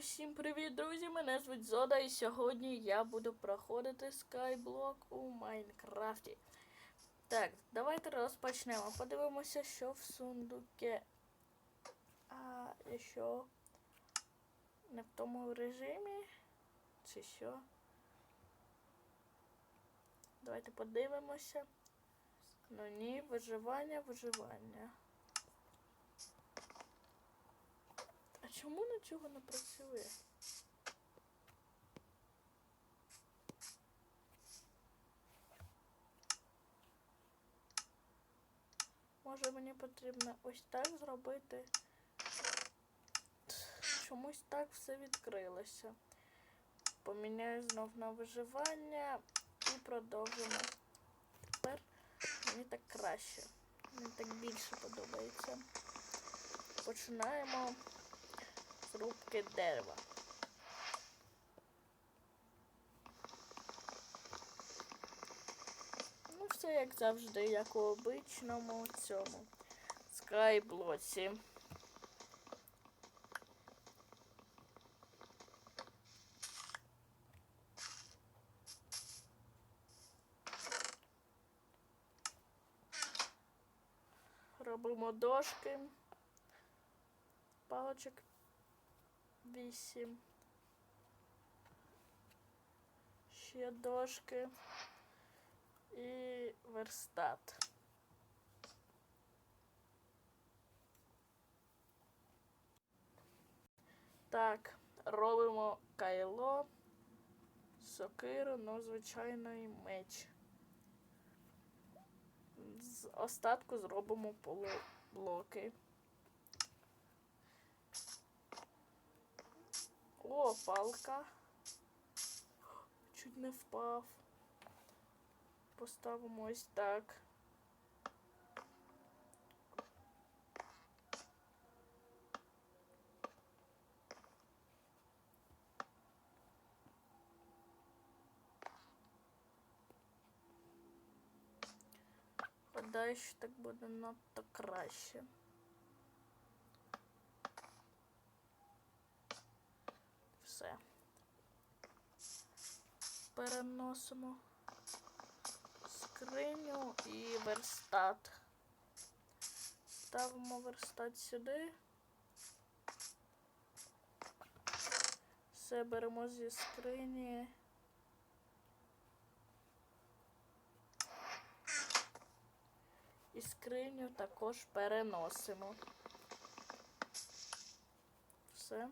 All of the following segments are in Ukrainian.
Усім привіт, друзі! Мене звуть Зода, і сьогодні я буду проходити Skyblock у Майнкрафті. Так, давайте розпочнемо. Подивимося, що в сундуке. А, і що? Не в тому режимі? Чи що? Давайте подивимося. Ну ні, виживання, виживання. А чому нічого не працює? Може мені потрібно ось так зробити? Чомусь так все відкрилося. Поміняю знов на виживання і продовжимо. Тепер мені так краще. Мені так більше подобається. Починаємо з рубки дерева. Ну, все як завжди, як у обичному цьому скайблоці. Робимо дошки. Палочок вісім. Ще дошки і верстат. Так, робимо кайло, сокиру, ну, звичайно, і меч. З остатку зробимо полублоки. О, палка. Чуть не впав. Поставимо ось так. Гадаю, що так буде надто краще. Все. Переносимо скриню і верстат. Ставимо верстат сюди. Все беремо зі скрині. І скриню також переносимо. Все.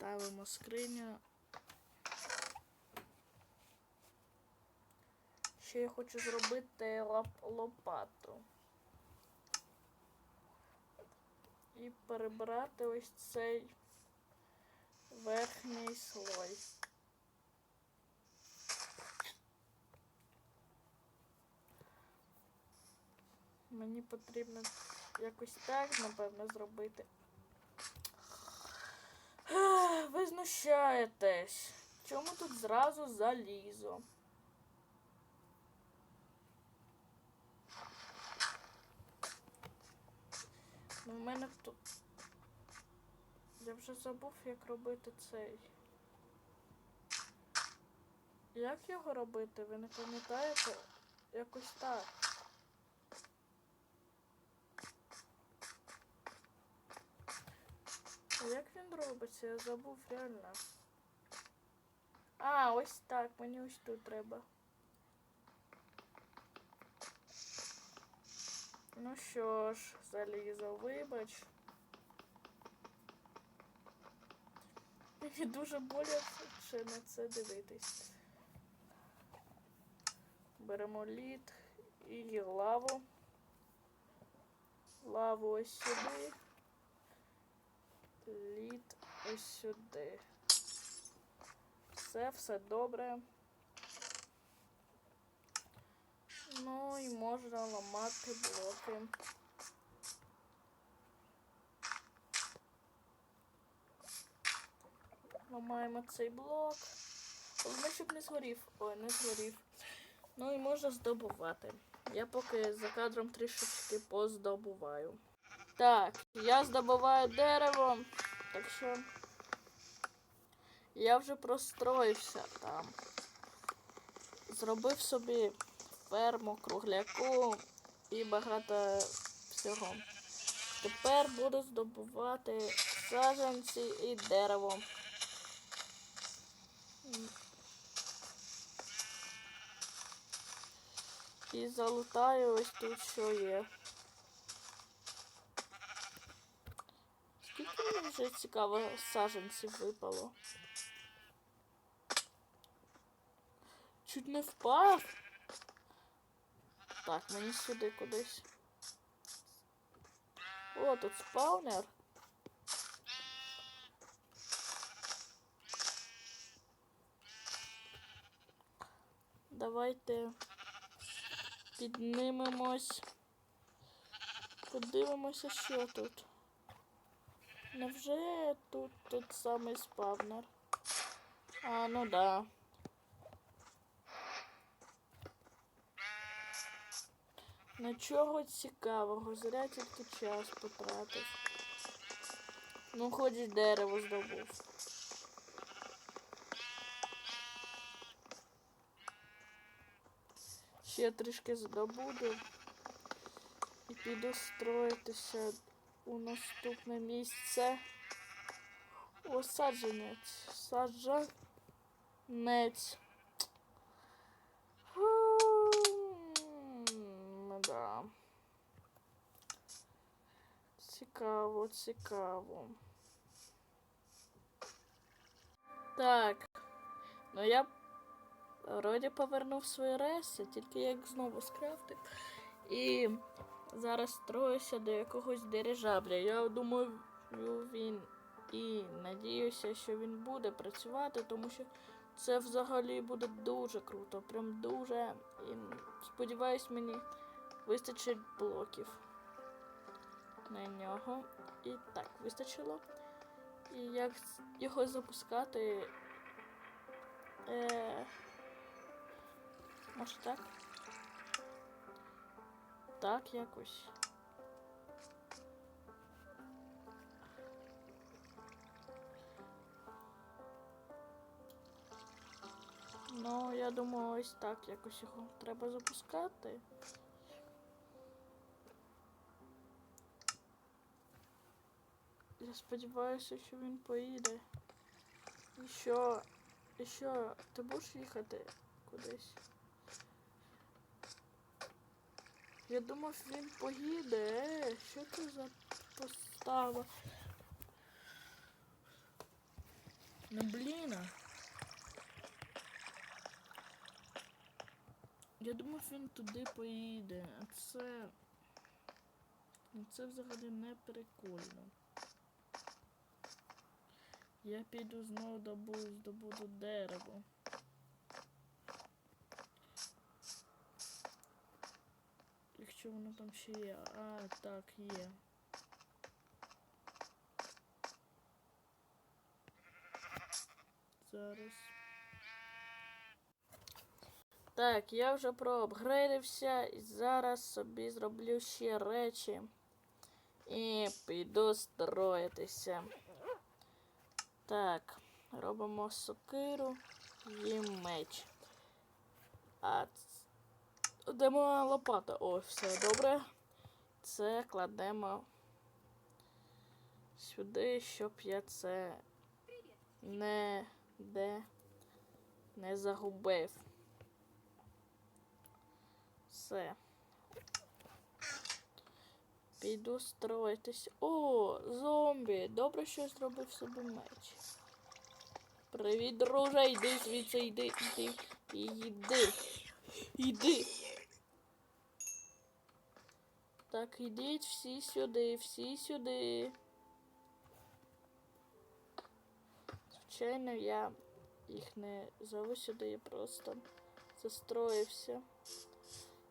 Ставимо скриню. Ще я хочу зробити лап- лопату. І перебрати ось цей верхній слой. Мені потрібно якось так, напевно, зробити. Ви знущаєтесь. Чому тут зразу залізо? Ну, в мене тут. Я вже забув, як робити цей. Як його робити? Ви не пам'ятаєте? Якось так. А робиться? Я забув реально. А, ось так, мені ось тут треба. Ну що ж, залізо, вибач. Мені дуже боляче на це дивитись. Беремо лід і лаву. Лаву ось сюди. Лід ось сюди. Все, все добре. Ну і можна ламати блоки. Ламаємо цей блок. Головне, щоб не згорів. Ой, не згорів. Ну і можна здобувати. Я поки за кадром трішечки поздобуваю. Так, я здобуваю дерево, так що я вже простроївся там. Зробив собі ферму, кругляку і багато всього. Тепер буду здобувати саджанці і дерево. І залутаю ось тут, що є. Мені цікаво саджанців випало? Чуть не впав. Так, мені сюди кудись. О, тут спаунер. Давайте піднимемось. Подивимося, що тут. Невже тут тут самий спавнер? А, ну да. Нічого цікавого, зря тільки час потратив. Ну, хоч і дерево здобув. Ще трішки здобуду і піду строїтися у наступне місце. О, саджанець. Саджанець. Да. Цікаво, цікаво. Так. Ну я вроді повернув свої реси, тільки як знову скрафтив. І зараз строюся до якогось дирижабля. Я думаю, він і надіюся, що він буде працювати, тому що це взагалі буде дуже круто. Прям дуже. І сподіваюсь, мені вистачить блоків на нього. І так, вистачило. І як його запускати. Е... Може так? Так, якось. Ну, я думаю, ось так якось його треба запускати. Я сподіваюся, що він поїде. І що? І що? Ти будеш їхати кудись? Я думав, він поїде. Е, що це за постава? Ну блін. Я думав, він туди поїде, а це. Ну це взагалі не прикольно. Я піду знову добу, здобуду дерево. Якщо воно там ще є. А, так, є. Зараз. Так, я вже проапгрейдився і зараз собі зроблю ще речі. І піду строїтися. Так, робимо сокиру і меч. А де лопата? О, все добре. Це кладемо сюди, щоб я це не де не загубив. Все. Піду строїтись. О, зомбі! Добре, що я зробив собі меч. Привіт, друже, йди звідси, йди, йди, йди. Йди. Так, йдіть всі сюди, всі сюди. Звичайно, я їх не зову сюди, я просто застроївся.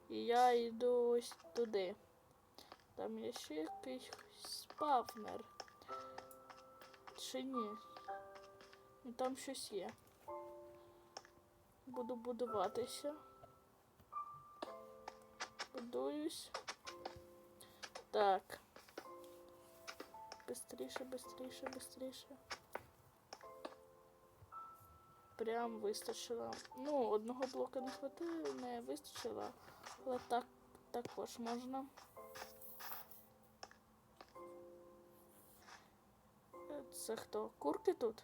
І я йду ось туди. Там є ще якийсь спавнер. Чи ні? Ну там щось є. Буду будуватися. Будуюсь. Так. Бистріше, бистріше, бистріше. Прям вистачило. Ну, одного блока не хватило, не вистачило, але так також можна. Це хто? Курки тут?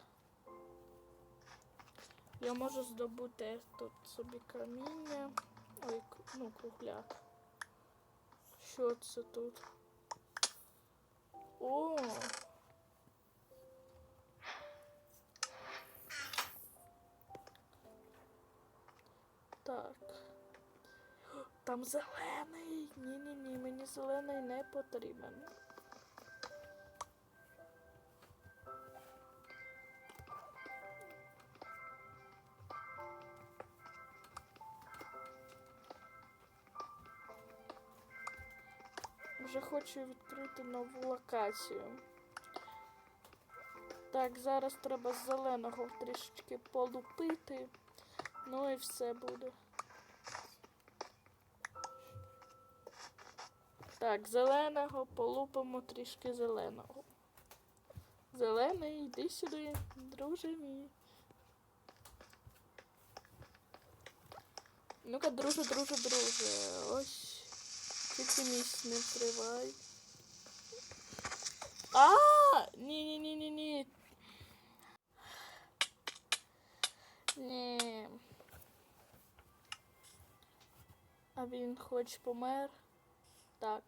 Я можу здобути тут собі каміння. Ой, ну, кругляк. Що це тут? О! Так. Там зелений. Ні-ні-ні, мені зелений не потрібен. Хочу відкрити нову локацію. Так, зараз треба зеленого трішечки полупити. Ну і все буде. Так, зеленого полупимо трішки зеленого. Зелений, йди сюди, друже мій. Ну-ка, друже, друже, друже. Ось. Тільки місць не вкривай. А! Ні, ні. А він хоч помер. Так.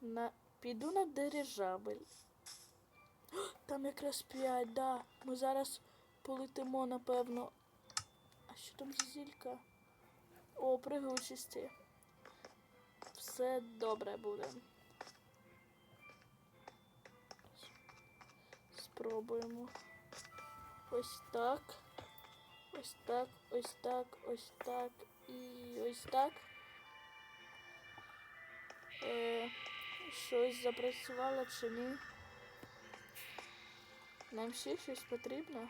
На... Піду на дирижабель. Там якраз п'ять, да. Ми зараз полетимо, напевно. А що там за зілька? О, пригучості. Все добре буде. Спробуємо. Ось так. Ось так, ось так, ось так і ось так. Е, щось запрацювало чи ні? Нам ще щось потрібно?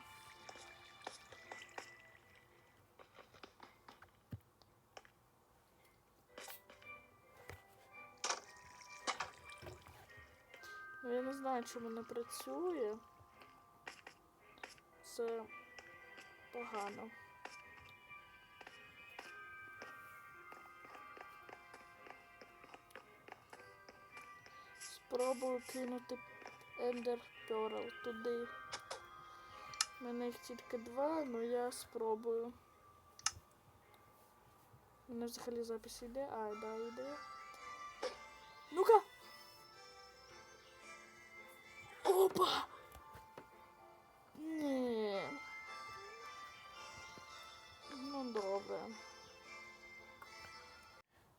Ну, я не знаю, чому не працює. Це погано. Спробую кинути Ender Pearl туди. У мене їх тільки два, але я спробую. У мене взагалі запис йде. А, да, йде. Ну-ка! Опа! Ні. Ну, добре.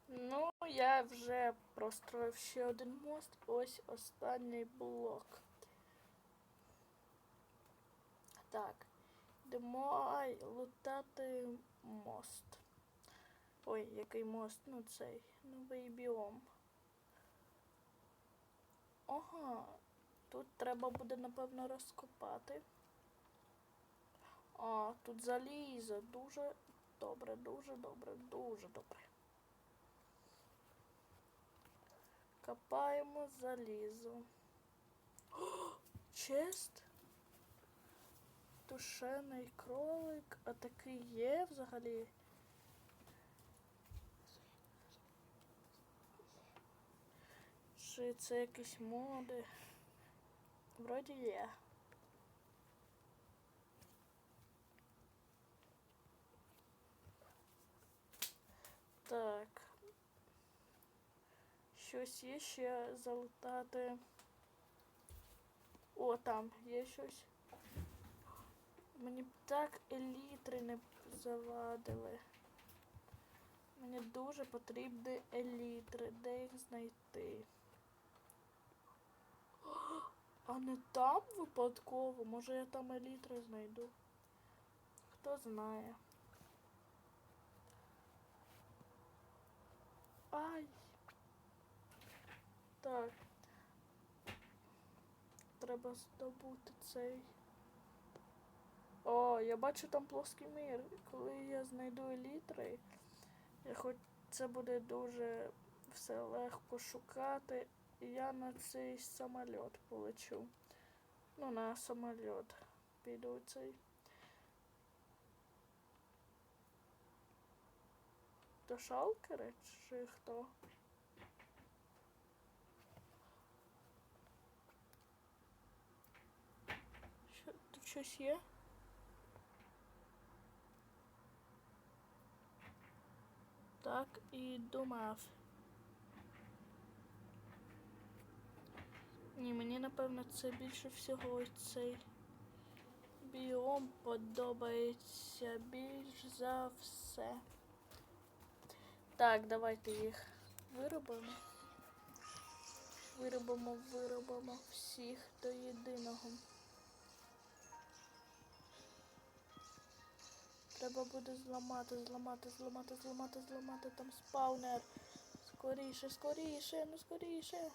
Ну, я вже простроїв ще один мост. Ось останній блок. Так. Йдемо лутати мост. Ой, який мост? Ну цей. Новий біом. Ага. Тут треба буде, напевно, розкопати. А, тут залізо. Дуже добре, дуже добре, дуже добре. Копаємо залізо. О, чест. Тушений кролик. А такий є взагалі. Чи це якісь моди? Вроді є. Так. Щось є ще залутати. О, там є щось. Мені б так елітри не завадили. Мені дуже потрібні елітри. Де їх знайти? А не там випадково. Може я там елітри знайду. Хто знає. Ай. Так. Треба здобути цей. О, я бачу там плоский мир. Коли я знайду елітри, я хоч це буде дуже все легко шукати я на цей самоліт полечу. Ну, на самоліт піду цей. То шалкери чи хто? Що тут щось є? Так і думав. Ні, мені напевно це більше всього ось цей біом подобається більш за все. Так, давайте їх виробимо. Виробимо, виробимо всіх до єдиного. Треба буде зламати, зламати, зламати, зламати, зламати там спаунер. Скоріше, скоріше, ну скоріше.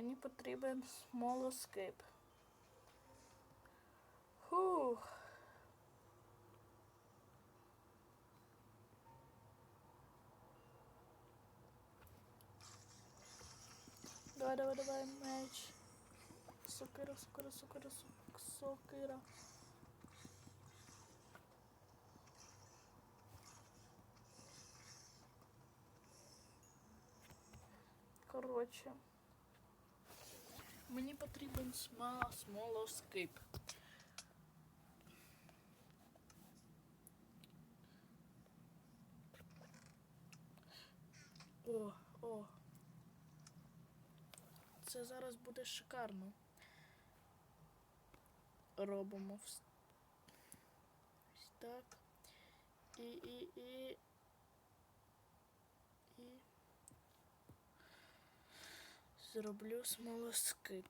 Мені потрібен смолоскип. Фух. Давай, давай, давай, меч. Сокира, сокира, сокира, сок- сокира. Коротше. Мені потрібен сма смолоскип. О, о. Це зараз буде шикарно. Робимо ось так. І, і. І. Зроблю смолоскип.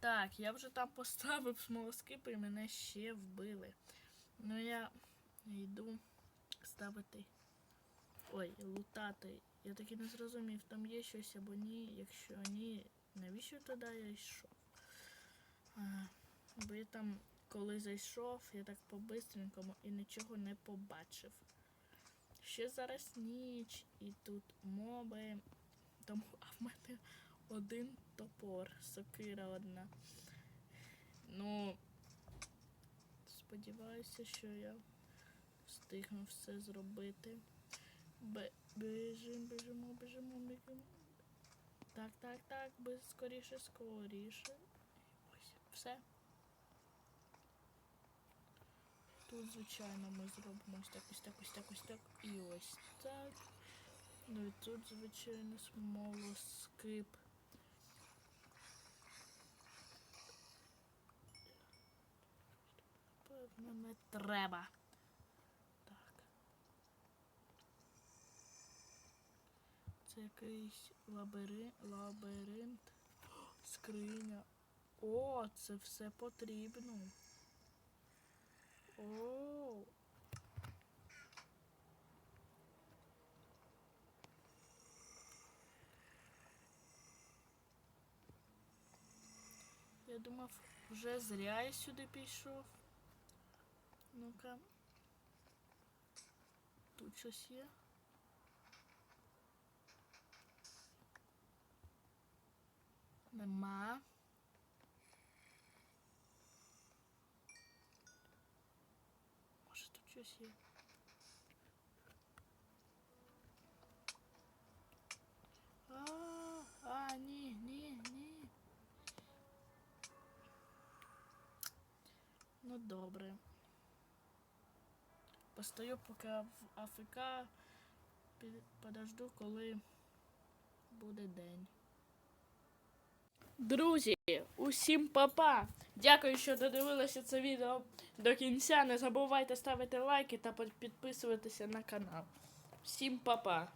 Так, я вже там поставив смолоскип і мене ще вбили. Ну я йду ставити. Ой, лутати. Я таки не зрозумів, там є щось або ні. Якщо ні, навіщо туди я йшов? Ага. Бо я там, коли зайшов, я так по-бистренькому і нічого не побачив. Ще зараз ніч, і тут моби. Тому, а в мене один топор, сокира одна. Ну, сподіваюся, що я встигну все зробити. Бе- Біжимо, біжимо, біжимо, біжимо. Так, так, так, скоріше, скоріше. Ось, все. Тут, звичайно, ми зробимо ось так, ось так, ось так, ось так і ось так. Ну і тут, звичайно, смолоскип. Певно, не треба. Так. Це якийсь лабиринт, лабіринт. Скриня. О, це все потрібно. О. Я думав, вже зря я сюди пішов. Ну-ка. Тут щось є. Нема. Може тут щось є. А, а, ні, ні. Ну добре. Постою поки в АФК, подожду, коли буде день. Друзі, усім папа! Дякую, що додивилися це відео до кінця. Не забувайте ставити лайки та підписуватися на канал. Всім па-па.